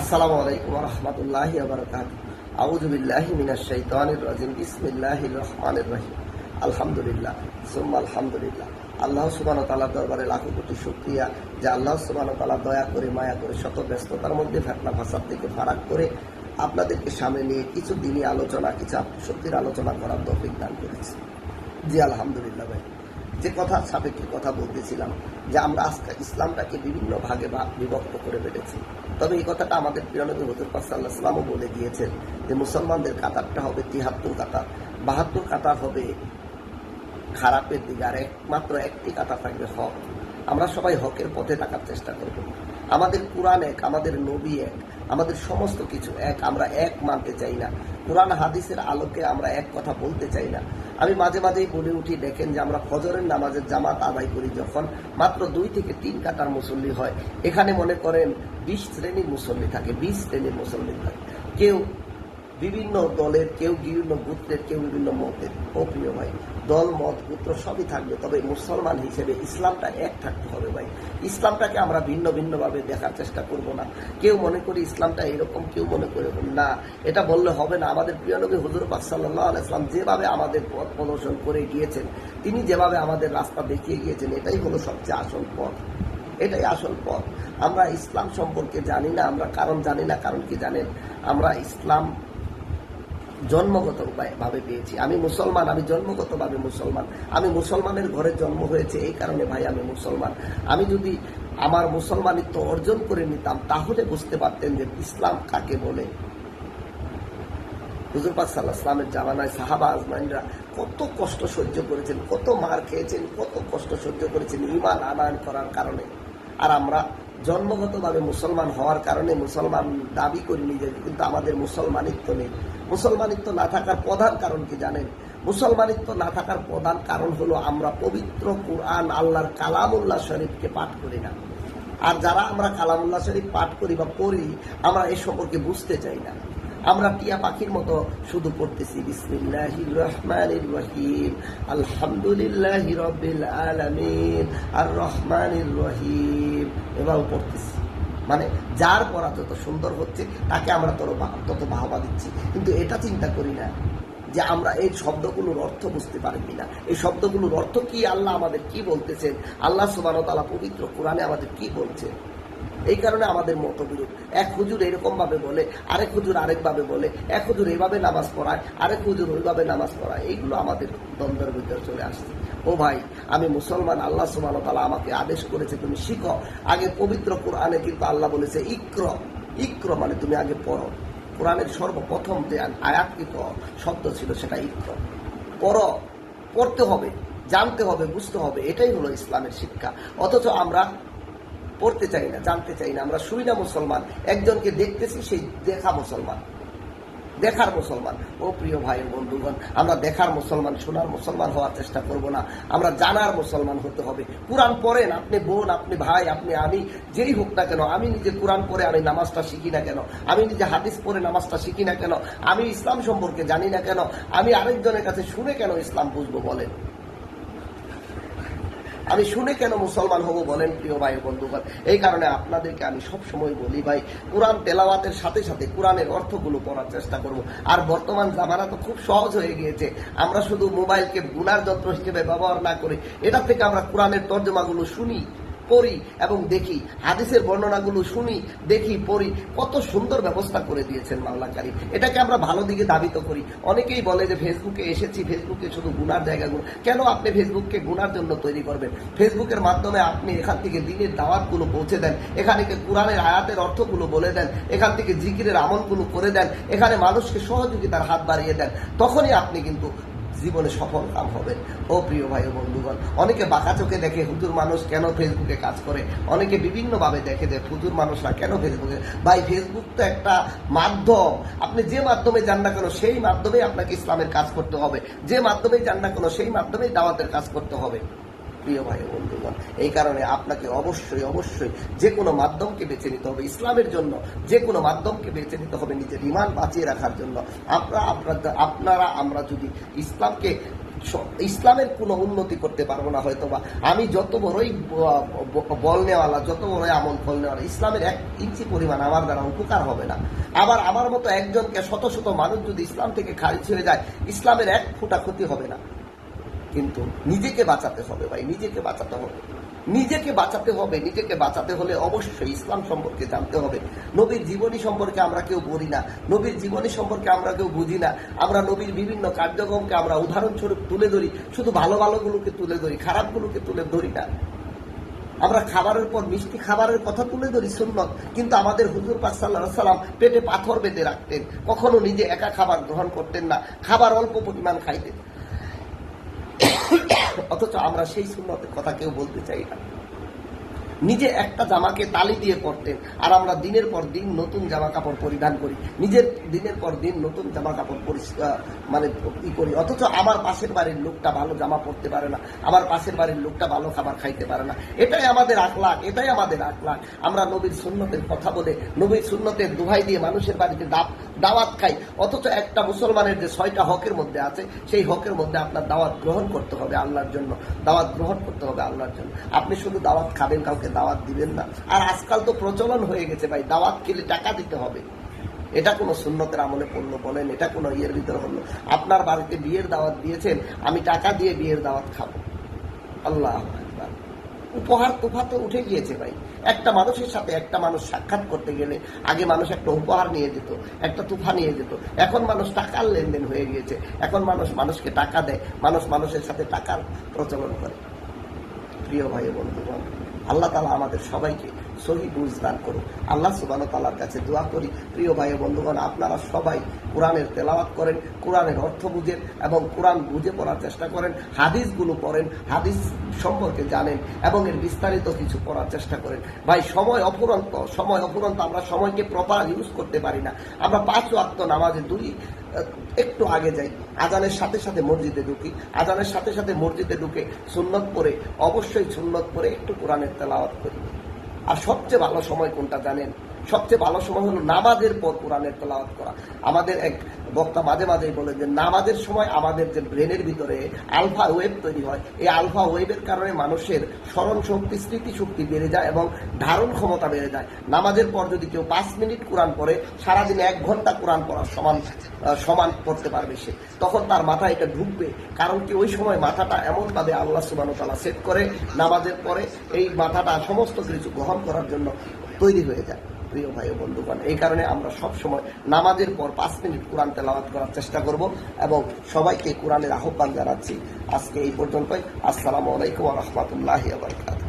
আসসালামু আলাইকুম রহমতুল্লাহ আবরকাত আউযু বিল্লাহি মিনাশ শাইতানির রাজিম। বিসমিল্লাহির রহমানির রহিম। আলহামদুলিল্লাহ। সুম্মা আলহামদুলিল্লাহ। আল্লাহ সুবহানাহু ওয়া তাআলার দরবারে লাখো কোটি শুকরিয়া যে আল্লাহ সুবহানাহু ওয়া তাআলা দয়া করে, মায়া করে, শত ব্যস্ততার মধ্যে ফেতনা ফাসাদ থেকে ফারাক করে আপনাদেরকে সামনে নিয়ে কিছু দিনই আলোচনা, কিছু শক্তির আলোচনা করার তৌফিক দান করেছে। জি, আলহামদুলিল্লাহ ভাই। যে কথা সাপেক্ষে কথা বলতেছিলাম, যে আমরা আজকে ইসলামটাকে বিভিন্ন ভাগে বিভক্ত করে ফেলেছি। তবে এই কথাটা আমাদের পিরানবী হজুর পাসাল্লাহ ইসলামও বলে দিয়েছেন যে মুসলমানদের কাতারটা হবে তিহাত্তর কাতার। বাহাত্তর কাতার হবে খারাপের দিকে, আর একমাত্র একটি কাতার থাকবে হক। আমরা সবাই হকের পথে থাকার চেষ্টা করব। আমাদের কোরআন এক, আমাদের নবী এক, আমাদের সমস্ত কিছু এক, আমরা এক মানতে চাই না। কোরআন হাদিসের আলোকে আমরা এক কথা বলতে চাই না। আমি মাঝে মাঝেই বলে উঠি, দেখেন যে আমরা ফজরের নামাজের জামাত আদায় করি যখন মাত্র দুই থেকে তিন কাতার মুসল্লি হয়। এখানে মনে করেন বিশ শ্রেণির মুসল্লি থাকে, বিশ শ্রেণির মুসল্লি থাকে। কেউ বিভিন্ন দলের, কেউ বিভিন্ন গোত্রের, কেউ বিভিন্ন মতের। ও প্রিয় ভাই, দল, মত, গোত্র সবই থাকবে। তবে মুসলমান হিসেবে ইসলামটা এক থাকতে হবে ভাই। ইসলামটাকে আমরা ভিন্ন ভিন্নভাবে দেখার চেষ্টা করব না। কেউ মনে করি ইসলামটা এরকম, কেউ মনে করে না, এটা বললে হবে না। আমাদের প্রিয় নবী হুজুর পাক সাল্লাহ আলাইসলাম যেভাবে আমাদের পথ প্রদর্শন করে গিয়েছেন, তিনি যেভাবে আমাদের রাস্তা দেখিয়ে গিয়েছেন, এটাই হলো সবচেয়ে আসল পথ। এটাই আসল পথ। আমরা ইসলাম সম্পর্কে জানি না, আমরা কারণ জানি না। কারণ কি জানেন? আমরা ইসলাম জন্মগত উপায় ভাবে পেয়েছি। আমি মুসলমান, আমি জন্মগতভাবে মুসলমান। আমি মুসলমানের ঘরে জন্ম হয়েছে এই কারণে ভাই আমি মুসলমান। আমি যদি আমার মুসলমানিত্ব অর্জন করে নিতাম, তাহলে বুঝতে পারতেন যে ইসলাম কাকে বলে। হুজুর সাল্লাহ ইসলামের জামানায় সাহাবা আজমাইনরা কত কষ্ট সহ্য করেছেন, কত মার খেয়েছেন, কত কষ্ট সহ্য করেছেন ইমান আনায়ন করার কারণে। আর আমরা জন্মগতভাবে মুসলমান হওয়ার কারণে মুসলমান দাবি করি নিজেকে কিন্তু আমাদের মুসলমানিত্ব নেই। মুসলমানিত্ব না থাকার প্রধান কারণ কি জানেন? মুসলমানিত্ব না থাকার প্রধান কারণ হলো আমরা পবিত্র কোরআন, আল্লাহর কালামুল্লাহ শরীফকে পাঠ করি না। আর যারা আমরা কালামুল্লাহ শরীফ পাঠ করি বা পড়ি, আমরা এ সম্পর্কে বুঝতে চাই না। আমরা টিয়া পাখির মতো শুধু পড়তেছি। বিসমিল্লাহির রহমানির রহিম। আলহামদুলিল্লাহ রবিল আলামিন। আর রহমানির রহিম। এভাবে পড়তেছি। মানে যার পড়া যত সুন্দর হচ্ছে, তাকে আমরা তত তত বাহবা দিচ্ছি। কিন্তু এটা চিন্তা করি না যে আমরা এই শব্দগুলোর অর্থ বুঝতে পারি কিনা। এই শব্দগুলোর অর্থ কি? আল্লাহ আমাদের কি বলতেছেন? আল্লাহ সুবান তালা পবিত্র কোরআনে আমাদের কি বলছে এই কারণে আমাদের মতবিরোধ এক হুজুর এরকম ভাবে বলে, আরেক হুজুর আরেক ভাবে বলে। এক হুজুর এইভাবে নামাজ পড়ায়, আরেক হুজুর ওইভাবে নামাজ পড়ায়। এইগুলো আমাদের দ্বন্দ্বের ভিতরে চলে আসছে। ও ভাই, আমি মুসলমান, আল্লাহ সুবান তালা আমাকে আদেশ করেছে, তুমি শিখো। আগে পবিত্র কোরআনে কিন্তু আল্লাহ বলেছে, ইক্র ইক্র মানে তুমি আগে পড়ো। কোরআনের সর্বপ্রথম যে আয়াতকৃত শব্দ ছিল সেটা ইক্র। পড়ো, পড়তে হবে, জানতে হবে, বুঝতে হবে, এটাই হলো ইসলামের শিক্ষা। অথচ আমরা পড়তে চাই না, জানতে চাই না। আমরা শুই না মুসলমান। একজনকে দেখতেছি, সেই দেখা মুসলমান। দেখার মুসলমান। ও প্রিয় ভাই বন্ধুগণ, আমরা দেখার মুসলমান, শোনার মুসলমান হওয়ার চেষ্টা করব না। আমরা জানার মুসলমান হতে হবে। কোরআন পড়েন, আপনি বোন, আপনি ভাই, আপনি আমি, যেই হোক না কেন, আমি নিজে কোরআন পড়ে আমি নামাজটা শিখি না কেন? আমি নিজে হাদিস পড়ে নামাজটা শিখি না কেন? আমি ইসলাম সম্পর্কে জানি না কেন? আমি আরেকজনের কাছে শুনে কেন ইসলাম বুঝব বলেন? আমি শুনে কেন মুসলমান হব বলেন প্রিয় ভাই বন্ধুগণ? এই কারণে আপনাদেরকে আমি সব সময় বলি ভাই, কোরআন তেলাওয়াতের সাথে সাথে কোরআনের অর্থগুলো পড়ার চেষ্টা করব। আর বর্তমান জামানা তো খুব সহজ হয়ে গিয়েছে। আমরা শুধু মোবাইলকে গুনার যন্ত্র হিসেবে ব্যবহার না করি এটা থেকে আমরা কোরআনের তর্জমাগুলো শুনি। পড়ি এবং দেখি, হাদিসের বর্ণনাগুলো শুনি, দেখি, পড়ি। কত সুন্দর ব্যবস্থা করে দিয়েছেন মাল্লাকারী এটাকে আমরা ভালো দিকে দাবিত করি। অনেকেই বলে যে, ফেসবুকে এসেছি, ফেসবুকে শুধু গুনার জায়গাগুলো। কেন আপনি ফেসবুককে গুনার জন্য তৈরি করবেন? ফেসবুকের মাধ্যমে আপনি এখান থেকে দিনের দাওয়াতগুলো পৌঁছে দেন। এখানে কোরআনের আয়াতের অর্থগুলো বলে দেন? এখান থেকে জিকিরের আমলগুলো করে দেন। এখানে মানুষকে সহযোগিতার হাত বাড়িয়ে দেন। তখনই আপনি কিন্তু জীবনে সফল কাম হবে। ও প্রিয় ভাই বন্ধুগণ, অনেকে বাঁকা চোখে দেখে হুতুর মানুষ কেন ফেসবুকে কাজ করে? অনেকে বিভিন্নভাবে দেখে যে হুতুর মানুষরা কেন ফেসবুকে? ভাই, ফেসবুক তো একটা মাধ্যম। আপনি যে মাধ্যমে যান না কেন, সেই মাধ্যমেই আপনাকে ইসলামের কাজ করতে হবে। যে মাধ্যমেই যান না কেন, সেই মাধ্যমেই দাওয়াতের কাজ করতে হবে। প্রিয় ভাই বন্ধুগণ এই কারণে আপনাকে অবশ্যই অবশ্যই যে কোনো মাধ্যমকে বেছে নিতে হবে ইসলামের জন্য, যে কোনো মাধ্যমকে বেছে নিতে হবে নিজের ইমান বাঁচিয়ে রাখার জন্য। আপনারা আপনারা আপনারা, আমরা যদি ইসলামকে ইসলামের কোনো উন্নতি করতে পারব না হয়তো বা আমি যত বড়ই বল নেওয়ালা, যত বড়ই আমল ফল নেওয়ালা, ইসলামের এক ইঞ্চি পরিমাণ আমার দ্বারা উপকার হবে না। আবার আমার মতো একজনকে শত শত মানুষ যদি ইসলাম থেকে খারিজ হয়ে যায়, ইসলামের এক ফুটা ক্ষতি হবে না। কিন্তু নিজেকে বাঁচাতে হবে ভাই, নিজেকে বাঁচাতে হবে। নিজেকে বাঁচাতে হবে, নিজেকে বাঁচাতে হলে অবশ্যই ইসলাম সম্পর্কে জানতে হবে। নবীর জীবনী সম্পর্কে আমরা কেউ বলি না, নবীর জীবনী সম্পর্কে আমরা কেউ বুঝি না। আমরা নবীর বিভিন্ন কার্যক্রমকে আমরা উদাহরণস্বরূপ তুলে ধরি, শুধু ভালো ভালোগুলোকে তুলে ধরি, খারাপগুলোকে তুলে ধরি না। আমরা খাবারের পর মিষ্টি খাবারের কথা তুলে ধরি, সুন্নত। কিন্তু আমাদের হুজুর পাক সাল্লাম পেটে পাথর বেঁধে রাখতেন। কখনো নিজে একা খাবার গ্রহণ করতেন না। খাবার অল্প পরিমাণ খাইতেন। অথচ আমরা সেই সুন্নতের কথা কেউ বলতে চাই না। নিজে একটা জামাকে তালি দিয়ে পরতেন। আর আমরা দিনের পর দিন নতুন জামা কাপড় পরিধান করি। নিজের দিনের পর দিন নতুন জামা কাপড় পরিষ্কার মানে ই করি। অথচ আমার পাশের বাড়ির লোকটা ভালো জামা পরতে পারে না। আমার পাশের বাড়ির লোকটা ভালো খাবার খাইতে পারে না। এটাই আমাদের আখলাখ, এটাই আমাদের আখলাখ। আমরা নবীর সুন্নতের কথা বলে, নবীর সুন্নতের দোহাই দিয়ে মানুষের বাড়িতে দাপ- দাওয়াত খাই। অথচ একটা মুসলমানের যে ছয়টা হকের মধ্যে আছে, সেই হকের মধ্যে আপনার দাওয়াত গ্রহণ করতে হবে আল্লাহর জন্য। দাওয়াত গ্রহণ করতে হবে আল্লাহর জন্য। আপনি শুধু দাওয়াত খাবেন কাউকে দাওয়াত দিবেন না। আর আজকাল তো প্রচলন হয়ে গেছে ভাই, দাওয়াত খেলে টাকা দিতে হবে। এটা কোনো সুন্নতের আমলে পণ্য বলেন, এটা কোনো ইয়ের ভিতরে হলো। আপনার বাড়িতে বিয়ের দাওয়াত দিয়েছেন, আমি টাকা দিয়ে বিয়ের দাওয়াত খাব। আল্লাহ উপহার তোফা তো উঠে গিয়েছে ভাই। একটা মানুষের সাথে একটা মানুষ সাক্ষাৎ করতে গেলে আগে মানুষ একটা উপহার নিয়ে যেত, একটা তুফা নিয়ে যেত। এখন মানুষ টাকার লেনদেন হয়ে গিয়েছে। এখন মানুষ মানুষকে টাকা দেয়, মানুষ মানুষের সাথে টাকার প্রচলন করে। প্রিয় ভাই ও বন্ধুগণ আল্লাহ তালা আমাদের সবাইকে সহি বুঝ দান করুন আল্লাহ সুবান তালার কাছে দোয়া করি। প্রিয় ভাই বন্ধুগণ, আপনারা সবাই কোরআনের তেলাওয়াত করেন, কোরআনের অর্থ বুঝেন এবং কোরআন বুঝে পড়ার চেষ্টা করেন, হাদিসগুলো পড়েন, হাদিস সম্পর্কে জানেন এবং এর বিস্তারিত কিছু পড়ার চেষ্টা করেন। ভাই, সময় অপুরন্ত সময় অপুরন্ত আমরা সময়কে প্রপার ইউজ করতে পারি না। আমরা পাঁচ ওয়াক্ত নামাজে দুই একটু আগে যাই। আজানের সাথে সাথে মসজিদে ঢুকি। আজানের সাথে সাথে মসজিদে ঢুকে সুন্নত পরে অবশ্যই সুন্নত পরে একটু কোরআনের তেলাওয়াত করি। আর সবচেয়ে ভালো সময় কোনটা জানেন? সবচেয়ে ভালো সময় হলো নামাজের পর কোরআনের তেলাওয়াত করা। আমাদের এক বক্তা মাঝে মাঝে বলে যে, নামাজের সময় আমাদের যে ব্রেনের ভিতরে আলফা ওয়েব তৈরি হয়, এই আলফা ওয়েবের কারণে মানুষের স্মরণ শক্তি স্মৃতি শক্তি বেড়ে যায় এবং ধারণ ক্ষমতা বেড়ে যায়। নামাজের পর যদি কেউ পাঁচ মিনিট কোরআন পড়ে, সারাদিনে এক ঘণ্টা কোরআন পড়ার সমান সমান পড়তে পারবে সে। তখন তার মাথায় এটা ঢুকবে, কারণ কি ওই সময় মাথাটা এমনভাবে আল্লাহ সুবান তালা সেট করে, নামাজের পরে এই মাথাটা সমস্ত কিছু গ্রহণ করার জন্য তৈরি হয়ে যায়। প্রিয় ভাই ও বন্ধুগণ, এই কারণে আমরা সব সময় নামাজের পর পাঁচ মিনিট কোরআন তেলাওয়াত করার চেষ্টা করব এবং সবাইকে কোরআনের আহ্বান জানাচ্ছি। আজকে এই পর্যন্তই। আসসালামু আলাইকুম রহমতুল্লাহ আবরকাত